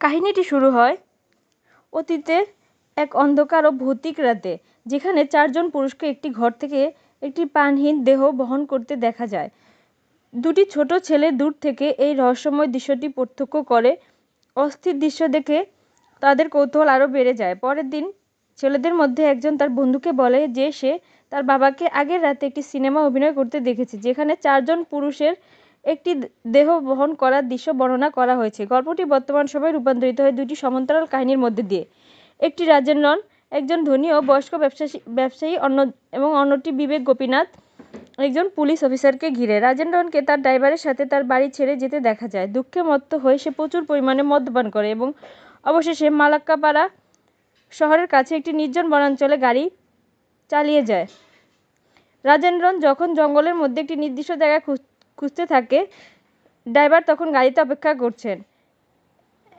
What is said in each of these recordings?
কাহিনীটি শুরু হয় অতীতের এক অন্ধকার ও ভৌতিক রাতে, যেখানে চারজন পুরুষকে একটি ঘর থেকে একটি প্রাণহীন দেহ বহন করতে দেখা যায়। দুটি ছোট ছেলে দূর থেকে এই রহস্যময় দৃশ্যটি প্রত্যক্ষ করে। অস্থির দৃশ্য দেখে তাদের কৌতূহল আরও বেড়ে যায়। পরের দিন ছেলেদের মধ্যে একজন তার বন্ধুকে বলে যে সে তার বাবাকে আগের রাতে একটি সিনেমা অভিনয় করতে দেখেছে, যেখানে চারজন পুরুষের একটি দেহ বহন করার দৃশ্য বর্ণনা করা হয়েছে। গল্পটি বর্তমান সময়ে রূপান্তরিত হয় দুটি সমান্তরাল কাহিনীর মধ্যে দিয়ে। একটি রাজেন্দ্রন একজন ধনী ও বয়স্ক ব্যবসায়ী ব্যবসায়ী অন্য এবং অন্যটি বিবেক গোপীনাথ, একজন পুলিশ অফিসারকে ঘিরে। রাজেন্দ্রনকে তার ড্রাইভারের সাথে তার বাড়ি ছেড়ে যেতে দেখা যায়। দুঃখে মত্ত হয়ে সে প্রচুর পরিমাণে মদ্যপান করে এবং অবশেষে মালাক্কাপাড়া শহরের কাছে একটি নির্জন বনাঞ্চলে গাড়ি চালিয়ে যায়। রাজেন্দ্রন যখন জঙ্গলের মধ্যে একটি নির্দিষ্ট জায়গায় জায়গা খুঁজতে থাকে। ড্রাইভার তখন গাড়িতে অপেক্ষা করছেন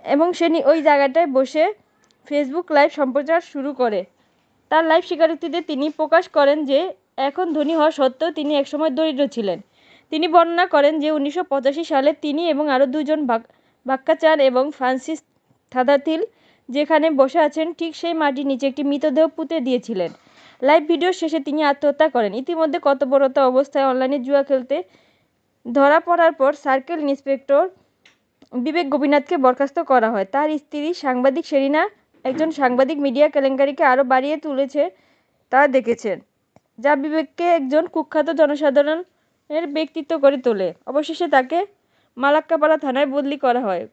এবং সে ওই জায়গাটায় বসে ফেসবুক লাইভ সম্প্রচার শুরু করে। তার লাইভ স্বীকারোক্তিতে তিনি প্রকাশ করেন যে, এখন ধনী হওয়া সত্ত্বেও তিনি একসময় দরিদ্র ছিলেন। তিনি বর্ণনা করেন যে, উনিশশো পঁচাশি সালে তিনি এবং আরও দুজন বাক্কাচার এবং ফ্রান্সিস থাদাথিল যেখানে বসে আছেন, ঠিক সেই মাটির নিচে একটি মৃতদেহ পুঁতে দিয়েছিলেন। লাইভ ভিডিওর শেষে তিনি আত্মহত্যা করেন। ইতিমধ্যে কর্তব্যরত অবস্থায় অনলাইনে জুয়া খেলতে ধরা পড়ার পর সার্কেল ইন্সপেক্টর বিবেক গোপীনাথকে বরখাস্ত করা হয়। তার স্ত্রী সাংবাদিক সেরিনা একজন সাংবাদিক মিডিয়া কেলেঙ্কারিকে আরও বাড়িয়ে তুলেছে তা দেখেছেন, যা বিবেককে একজন কুখ্যাত জনসাধারণের ব্যক্তিত্ব করে তোলে। অবশেষে তাকে মালাক্কাপাড়া থানায় বদলি করা হয়।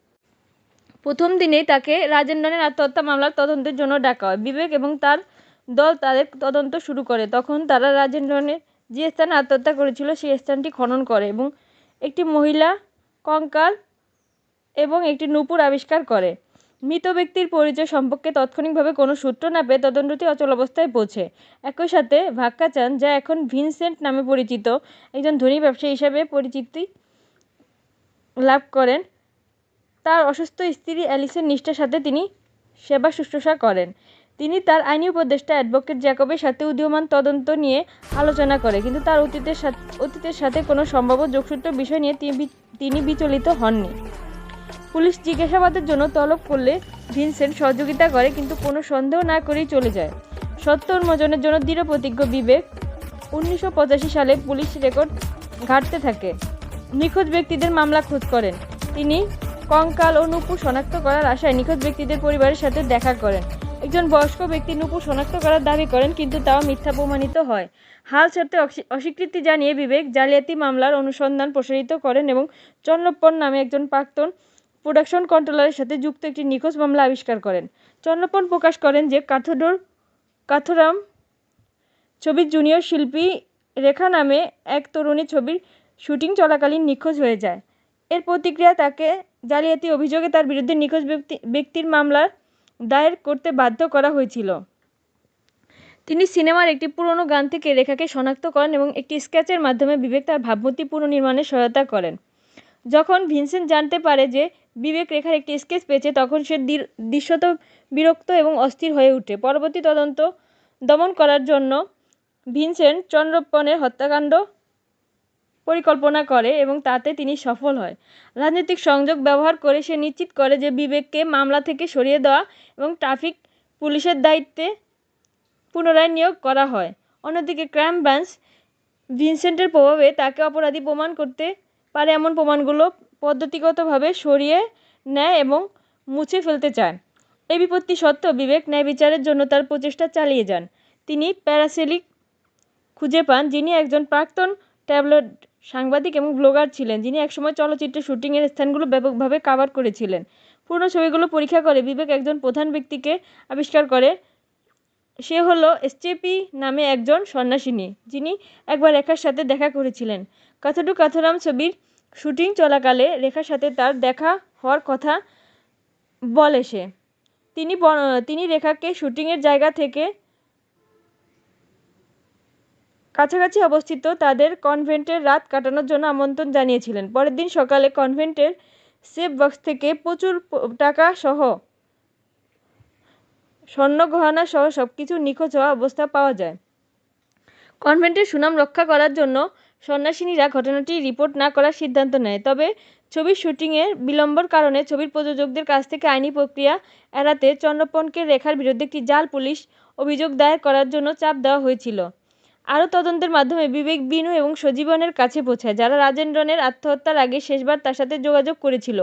প্রথম দিনেই তাকে রাজেন্দ্রনের আত্মহত্যা মামলার তদন্তের জন্য ডাকা হয়। বিবেক এবং তার দল তাদের তদন্ত শুরু করে। তখন তারা রাজেন্দ্রনের যে স্থানে আত্মহত্যা করেছিল, সেই স্থানটি খনন করে এবং একটি মহিলা কঙ্কাল এবং একটি নূপুর আবিষ্কার করে। মৃত ব্যক্তির পরিচয় সম্পর্কে তাৎক্ষণিকভাবে কোনো সূত্র না পেয়ে তদন্তটি অচল অবস্থায় পৌঁছে। একই সাথে ভাক্কাচান যা এখন ভিনসেন্ট নামে পরিচিত একজন ধনী ব্যবসায়ী হিসাবে পরিচিতি লাভ করেন। তার অসুস্থ স্ত্রী অ্যালিসের নিষ্ঠার সাথে তিনি সেবা শুশ্রূষা করেন। তিনি তার আইনি উপদেষ্টা অ্যাডভোকেট জ্যাকবের সাথে উদীয়মান তদন্ত নিয়ে আলোচনা করে, কিন্তু তার অতীতের সাথে অতীতের সাথে কোনো সম্ভাব্য যোগসূত্র বিষয় নিয়ে তিনি বিচলিত হননি। পুলিশ জিজ্ঞাসাবাদের জন্য তলব করলে ভিনসেন্ট সহযোগিতা করে, কিন্তু কোনো সন্দেহ না করেই চলে যায়। সত্য উন্মোচনের জন্য দৃঢ় প্রতিজ্ঞ বিবেক উনিশশো পঁচাশি সালে পুলিশ রেকর্ড ঘাটতে থাকে। নিখোঁজ ব্যক্তিদের মামলা খোঁজ করেন। তিনি কঙ্কাল ও নুপুর শনাক্ত করার আশায় নিখোঁজ ব্যক্তিদের পরিবারের সাথে দেখা করেন। একজন বয়স্ক ব্যক্তি নুপুর শনাক্ত করার দাবি করেন, কিন্তু তাও মিথ্যা প্রমাণিত হয়। হাল ছাড়তে অস্বীকৃতি জানিয়ে বিবেক জালিয়াতি মামলার অনুসন্ধান প্রসারিত করেন এবং চন্দ্রপ্পন নামে একজন প্রাক্তন প্রোডাকশন কন্ট্রোলারের সাথে যুক্ত একটি নিখোঁজ মামলা আবিষ্কার করেন। চন্দ্রপন প্রকাশ করেন যে কাথোডোর, কাথোরাম ছবির জুনিয়র শিল্পী রেখা নামে এক তরুণী ছবির শুটিং চলাকালীন নিখোঁজ হয়ে যায়। এর প্রতিক্রিয়া তাকে জালিয়াতি অভিযোগে তার বিরুদ্ধে নিখোঁজ ব্যক্তি, ব্যক্তির মামলা দায়ের করতে বাধ্য করা হয়েছিল। তিনি সিনেমার একটি পুরনো গান থেকে রেখাকে শনাক্ত করেন এবং একটি স্কেচের মাধ্যমে বিবেক তার ভাবমূর্তি পুনর্নির্মাণে সহায়তা করেন। যখন ভিনসেন্ট জানতে পারে যে বিবেক রেখার একটি স্কেচ পেয়েছে, তখন সে দৃশ্যত বিরক্ত এবং অস্থির হয়ে ওঠে পরবর্তী তদন্ত দমন করার জন্য ভিনসেন্ট চন্দ্রপ্পনের হত্যাকাণ্ড পরিকল্পনা করে এবং তাতে তিনি সফল হয়। রাজনৈতিক সংযোগ ব্যবহার করে সে নিশ্চিত করে যে বিবেককে মামলা থেকে সরিয়ে দেওয়া এবং ট্রাফিক পুলিশের দায়িত্বে পুনরায় নিয়োগ করা হয়। অন্যদিকে ক্রাইম ব্রাঞ্চ ভিনসেন্টের প্রভাবে তাকে অপরাধী প্রমাণ করতে পারে এমন প্রমাণগুলো পদ্ধতিগতভাবে সরিয়ে নেয় এবং মুছে ফেলতে চায়। এই বিপত্তি সত্ত্বেও বিবেক ন্যায় বিচারের জন্য তার প্রচেষ্টা চালিয়ে যান। তিনি প্যারাসেলিক খুঁজে পান যিনি একজন প্রাক্তন ট্যাবলয়েড সাংবাদিক এবং ব্লগার ছিলেন। যিনি একসময় চলচ্চিত্রের শুটিংয়ের স্থানগুলো ব্যাপকভাবে কাভার করেছিলেন। পুরনো ছবিগুলো পরীক্ষা করে বিবেক একজন প্রধান ব্যক্তিকে আবিষ্কার করে। সে হলো এসচেপি নামে একজন সন্ন্যাসিনী, যিনি একবার রেখার সাথে দেখা করেছিলেন। কাথাডু কাথারাম ছবির শুটিং চলাকালে রেখার সাথে তার দেখা হওয়ার কথা বলে সে। তিনি তিনি রেখাকে শুটিংয়ের জায়গা থেকে কাছাকাছি অবস্থিত তাদের কনভেন্টের রাত কাটানোর জন্য আমন্ত্রণ জানিয়েছিলেন। পরের দিন সকালে কনভেন্টের সেফ বক্স থেকে প্রচুর টাকা সহ স্বর্ণ গহনা সহ সব কিছু নিখোঁজ হওয়া অবস্থা পাওয়া যায়। কনভেন্টের সুনাম রক্ষা করার জন্য সন্ন্যাসিনীরা ঘটনাটি রিপোর্ট না করার সিদ্ধান্ত নেয়। তবে ছবির শুটিংয়ের বিলম্বর কারণে ছবির প্রযোজকদের কাছ থেকে আইনি প্রক্রিয়া এড়াতে চন্দ্রপনকে রেখার বিরুদ্ধে একটি জাল পুলিশ অভিযোগ দায়ের করার জন্য চাপ দেওয়া হয়েছিল। আরও তদন্তের মাধ্যমে বিবেক, বিনু এবং সজীবনের কাছে পৌঁছায়, যারা রাজেন্দ্রনের আত্মহত্যার আগে শেষবার তার সাথে যোগাযোগ করেছিল।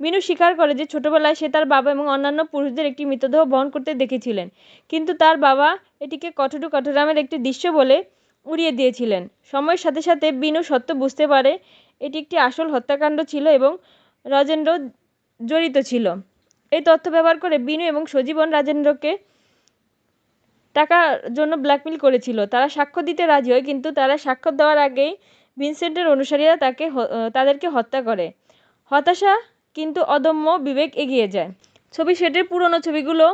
বিনু স্বীকার করে যে, ছোটবেলায় সে তার বাবা এবং অন্যান্য পুরুষদের একটি মৃতদেহ বহন করতে দেখেছিলেন। কিন্তু তার বাবা এটিকে কঠোর কঠোরামের একটি দৃশ্য বলে উড়িয়ে দিয়েছিলেন। সময়ের সাথে সাথে বিনু সত্য বুঝতে পারে, এটি একটি আসল হত্যাকাণ্ড ছিল এবং রাজেন্দ্র জড়িত ছিল। এই তথ্য ব্যবহার করে বিনু এবং সজীবন রাজেন্দ্রকে টাকার জন্য ব্ল্যাকমেল করেছিল। তারা সাক্ষ্য দিতে রাজি হয়, কিন্তু তারা সাক্ষ্য দেওয়ার আগেই ভিনসেন্টের অনুসারীরা তাকে তাদেরকে হত্যা করে। হতাশা কিন্তু অদম্য বিবেক এগিয়ে যায়। ছবি সেটের পুরনো ছবিগুলো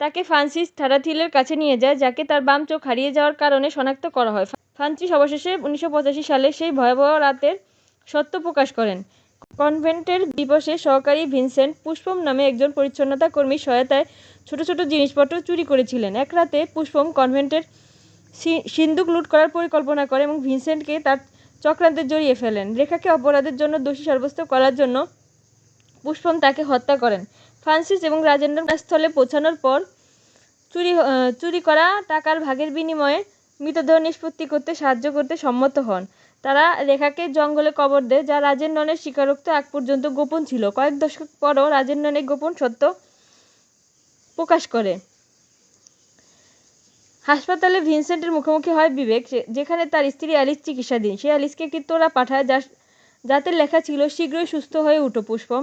তাকে ফ্রান্সিস থারাথিলের কাছে নিয়ে যায়, যাকে তার বাম চোখ হারিয়ে যাওয়ার কারণে শনাক্ত করা হয়। ফ্রান্সিস অবশেষে উনিশশো পঁচাশি সালে সেই ভয়াবহ রাতের সত্য প্রকাশ করেন। কনভেন্টের দিবসে সহকারী ভিনসেন্ট পুষ্পম নামে একজন পরিচ্ছন্নতা কর্মীর সহায়তায় ছোট ছোট জিনিসপত্র চুরি করেছিলেন। এক রাতে পুষ্পম কনভেন্টের সি- সিন্দুক লুট করার পরিকল্পনা করে এবং ভিনসেন্টকে তার চক্রান্তে জড়িয়ে ফেলেন। রেখাকে অপরাধের জন্য দোষী সাব্যস্ত করার জন্য পুষ্পম তাকে হত্যা করেন। ফ্রান্সিস এবং রাজেন্দ্র স্থলে পৌঁছানোর পর চুরি চুরি করা টাকার ভাগের বিনিময়ে মৃতদেহ নিষ্পত্তি করতে সাহায্য করতে সম্মত হন। তারা রেখাকে জঙ্গলে কবর দেয়, যা রাজেন্দ্রনের স্বীকারোক্ত আগ পর্যন্ত গোপন ছিল। কয়েক দশক পরও রাজেন্দ্রনের গোপন সত্য প্রকাশ করে। হাসপাতালে ভিনসেন্টের মুখোমুখি হয় বিবেক যেখানে তার স্ত্রী অ্যালিস চিকিৎসাধীন। সে অ্যালিসকে একটি তোড়া পাঠায় যা যাতে লেখা ছিল, শীঘ্রই সুস্থ হয়ে উঠো, পুষ্পম।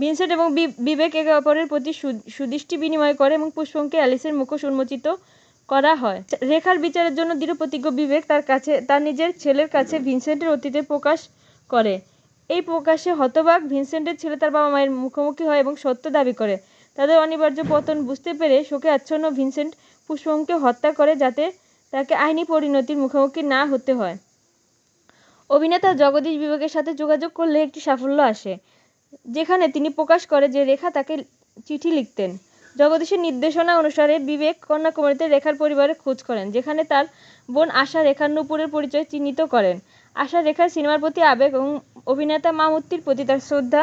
ভিনসেন্ট এবং বিবেক একে অপরের প্রতি সুদৃষ্টি বিনিময় করে এবং পুষ্পমকে অ্যালিসের মুখোশ উন্মোচিত করা হয়। রেখার বিচারের জন্য দৃঢ়প্রতিজ্ঞ বিবেক তার কাছে, তার নিজের ছেলের কাছে ভিনসেন্টের অতীতে প্রকাশ করে। এই প্রকাশে হতবাক ভিনসেন্টের ছেলে তার বাবা মায়ের মুখোমুখি হয় এবং সত্য দাবি করে। তাদের অনিবার্য পতন বুঝতে পেরে শোকে আচ্ছন্ন ভিনসেন্ট পুষ্পমকে হত্যা করে যাতে তাকে আইনি পরিণতির মুখোমুখি না হতে হয়। অভিনেতা জগদীশ বিবেকের সাথে যোগাযোগ করলে একটি সাফল্য আসে, যেখানে তিনি প্রকাশ করে যে রেখা তাকে চিঠি লিখতেন। জগদীশের নির্দেশনা অনুসারে বিবেক কন্যাকুমারীতে রেখার পরিবারের খোঁজ করেন, যেখানে তার বোন আশা রেখার নূপুরের পরিচয় চিহ্নিত করেন। আশা রেখার সিনেমার প্রতি আবেগ এবং অভিনেতা মামুত্তির প্রতি তার শ্রদ্ধা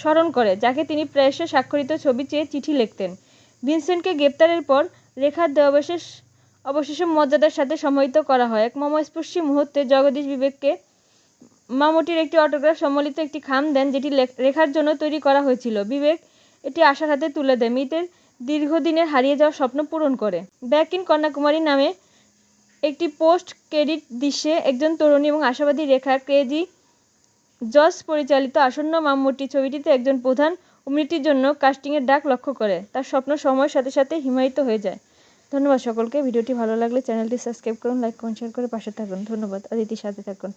স্মরণ করে, যাকে তিনি প্রায়শই স্বাক্ষরিত ছবি চেয়ে চিঠি লিখতেন। ভিনসেন্টকে গ্রেপ্তারের পর রেখার দেহাবশেষ অবশেষে মর্যাদার সাথে সমাহিত করা হয়। এক মর্মস্পর্শী মুহূর্তে জগদীশ বিবেককে মামুটির একটি অটোগ্রাফ সম্বলিত একটি খাম দেন, যেটি রেখার জন্য তৈরি করা হয়েছিল। বিবেক এটি আশার হাতে তুলে দেয়। মৃতের দীর্ঘদিনের হারিয়ে যাওয়া স্বপ্ন পূরণ করে। ব্যাক ইন কন্যাকুমারী নামে একটি পোস্ট ক্রেডিট দৃশ্যে একজন তরুণী এবং আশাবাদী রেখা ক্রেজি জজ পরিচালিত আসন্ন মাম্মুটি ছবিটিতে একজন প্রধান অভিনেত্রীর জন্য কাস্টিংয়ের ডাক লক্ষ্য করে। তার স্বপ্ন সময়ের সাথে সাথে হিমায়িত হয়ে যায়। ধন্যবাদ সকলকে। ভিডিওটি ভালো লাগলে চ্যানেলটি সাবস্ক্রাইব করুন, লাইক করুন শেয়ার করে পাশে থাকুন। ধন্যবাদ। অদিতির সাথে থাকুন।